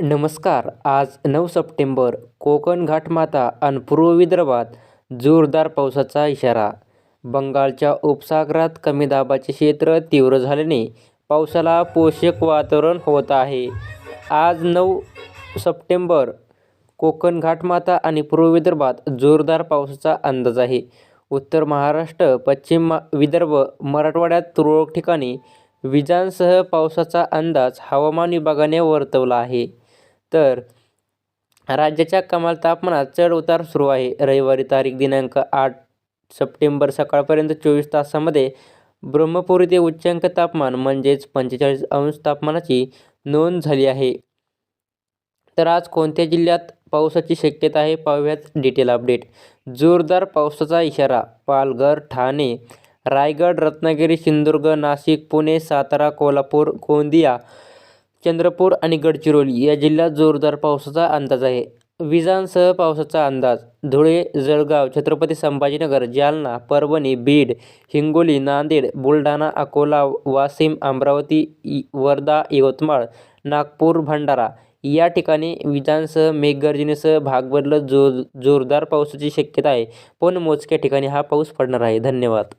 नमस्कार आज नऊ सप्टेंबर कोकण घाटमाता आणि पूर्व विदर्भात जोरदार पावसाचा इशारा. बंगालच्या उपसागरात कमी दाबाचे क्षेत्र तीव्र झाल्याने पावसाला पोषक वातावरण होत आहे. आज नऊ सप्टेंबर कोकण घाटमाता आणि पूर्व विदर्भात जोरदार पावसाचा अंदाज आहे. उत्तर महाराष्ट्र पश्चिम मा विदर्भ मराठवाड्यात तुरळक ठिकाणी विजांसह पावसाचा अंदाज हवामान विभागाने वर्तवला आहे. तर राज्याच्या कमाल तापमानात चढ उतार सुरू आहे. रविवारी तारीख दिनांक आठ सप्टेंबर सकाळपर्यंत चोवीस तासामध्ये ब्रह्मपुरी ते उच्चांक तापमान म्हणजेच पंचेचाळीस अंश तापमानाची नोंद झाली आहे. तर आज कोणत्या जिल्ह्यात पावसाची शक्यता आहे? पाहूयात डिटेल अपडेट जोरदार पावसाचा इशारा पालघर ठाणे रायगड रत्नागिरी सिंधुदुर्ग नाशिक पुणे सातारा कोल्हापूर गोंदिया चंद्रपूर आणि गडचिरोली या जिल्ह्यात जोरदार पावसाचा अंदाज आहे. विजांसह पावसाचा अंदाज धुळे जळगाव छत्रपती संभाजीनगर जालना परभणी बीड हिंगोली नांदेड बुलढाणा अकोला वाशिम अमरावती वर्धा यवतमाळ नागपूर भंडारा या ठिकाणी विजांसह मेघगर्जनेसह भाग बदलत जोर जोरदार पावसाची शक्यता आहे. पण मोजक्या ठिकाणी हा पाऊस पडणार आहे. धन्यवाद.